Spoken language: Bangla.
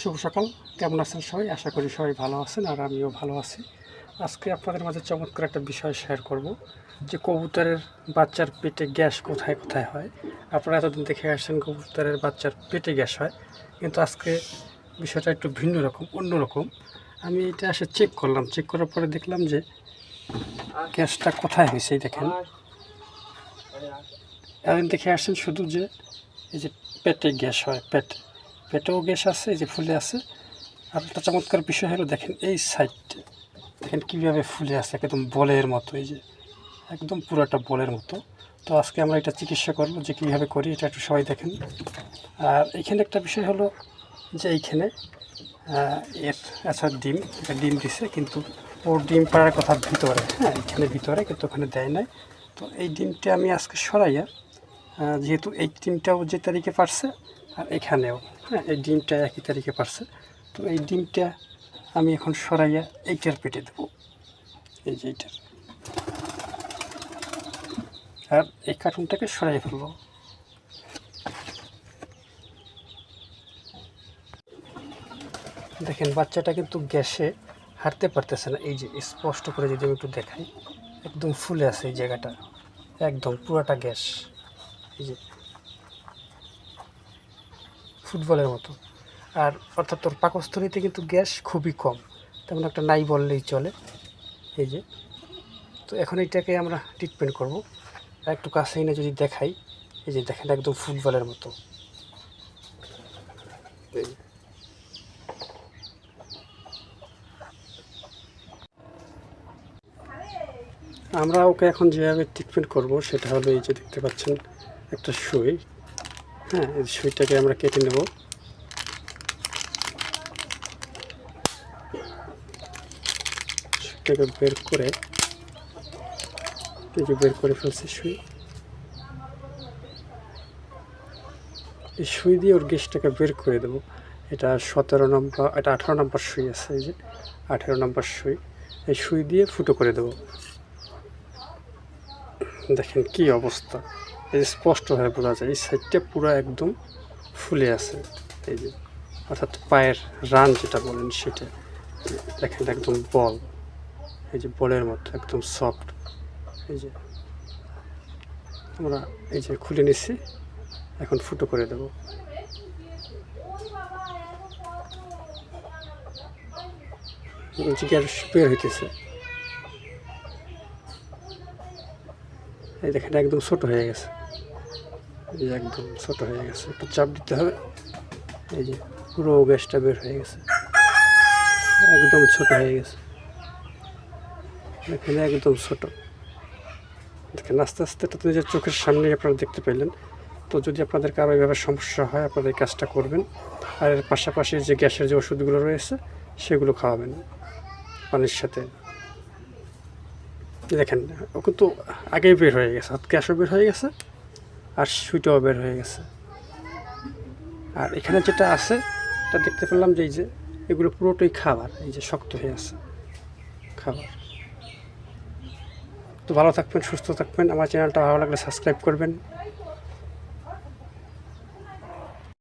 শুভ সকাল। কেমন আছেন সবাই? আশা করি সবাই ভালো আছেন আর আমিও ভালো আছি। আজকে আপনাদের মাঝে চমৎকার একটা বিষয় শেয়ার করব যে কবুতরের বাচ্চার পেটে গ্যাস কোথায় কোথায় হয়? আপনারা এতদিন দেখে আসছেন কবুতরের বাচ্চার পেটে গ্যাস হয়। কিন্তু আজকে বিষয়টা একটু ভিন্ন রকম, অন্য রকম। আমি এটা এসে চেক করলাম। চেক করার পরে দেখলাম যে গ্যাসটা কোথায় হয়েছে দেখেন। এতদিন দেখে আসছেন শুধু যে এই যে পেটে গ্যাস হয়, পেট পেটেও গ্যাস আছে যে ফুলে আছে। আর একটা চমৎকার বিষয় হলো, দেখেন এই সাইডটা। দেখেন কীভাবে ফুলে আছে, একদম বলের মতো, এই যে একদম পুরোটা বলের মতো। তো আজকে আমরা এটা চিকিৎসা করব যে কীভাবে করি, এটা একটু সবাই দেখেন। আর এখানে একটা বিষয় হলো যে এইখানে এর আচ্ছা ডিম, এটা ডিম দিছে, কিন্তু ওর ডিম পাড়ার কথা ভিতরে হ্যাঁ এখানে ভিতরে, কিন্তু ওখানে দেয় নাই। তো এই ডিমটা আমি আজকে সরাইয়া যেহেতু এই ডিমটাও যে তারিখে পারছে আর এখানেও। হ্যাঁ এই ডিমটা একই তারিখে পারছে। তো এই ডিমটা আমি এখন সরাইয়া এইটার পেটে দেবো। এই যে এইটার আর এই কার্টুনটাকে সরাই ফেলব। দেখেন, বাচ্চাটা কিন্তু গ্যাসে হাঁটতে পারতেছে না। এই যে স্পষ্ট করে যদি আমি একটু দেখাই, একদম ফুলে আছে এই জায়গাটা। একদম পুরাটা গ্যাস। এই যে ফুটবলের মতো। আর অর্থাৎ তোর পাকস্থলীতে কিন্তু গ্যাস খুবই কম। তেমন একটা নাই বললেই চলে। এই যে। তো এখন এইটাকে আমরা ট্রিটমেন্ট করব। আর একটু কাছে এনে যদি দেখাই। এই যে দেখেন, একদম ফুটবলের মতো। আমরা ওকে এখন যেভাবে ট্রিটমেন্ট করব, সেটা হলো এই যে দেখতে পাচ্ছেন, একটা সুই। হ্যাঁ এই সুইটাকে আমরা কেটে নেব। সুইটাকে বের করে যে বের করে ফেলছি সুই। এই সুই দিয়ে ওর গ্যাসটাকে বের করে দেবো। এটা সতেরো নম্বর, এটা আঠারো নম্বর সুই আছে, এই যে আঠেরো নম্বর সুই। এই সুই দিয়ে ফুটো করে দেবো। দেখেন কি অবস্থা। স্পষ্টভাবে বোঝা যায়, এই সাইডটা পুরো একদম ফুলে আছে। এই যে, অর্থাৎ পায়ের রান যেটা বলেন সেটা, দেখেন একদম বল, এই যে বলের মতো, একদম সফট এই যে, আমরা এই যে খুলে নিচ্ছি, এখন ফুটো করে দেব। জিগার বের হইতেছে। এই দেখেন, একদম ছোট হয়ে গেছে। এই যে একদম ছোট হয়ে গেছে। একটু চাপ দিতে হবে। এই যে পুরো গ্যাসটা বের হয়ে গেছে। একদম ছোট হয়ে গেছে। দেখেন, একদম ছোট। দেখেন, আস্তে আস্তে এটা নিজের চোখের সামনেই আপনারা দেখতে পেলেন। তো যদি আপনাদের কারও এইভাবে সমস্যা হয়, আপনারা এই কাজটা করবেন। আর এর পাশাপাশি যে গ্যাসের যে ওষুধগুলো রয়েছে, সেগুলো খাওয়াবেন। পানির সাথে। দেখেন ও কিন্তু আগেই বের হয়ে গেছে হাত গ্যাসও বের হয়ে গেছে, আর সুইটাও বের হয়ে গেছে। আর এখানে যেটা আছে, এটা দেখতে পেলাম যে এই যে, এগুলো পুরোটাই খাবার, এই যে শক্ত হয়ে আছে, খাবার। তো ভালো থাকবেন, সুস্থ থাকবেন, আমার চ্যানেলটা ভালো লাগলে সাবস্ক্রাইব করবেন।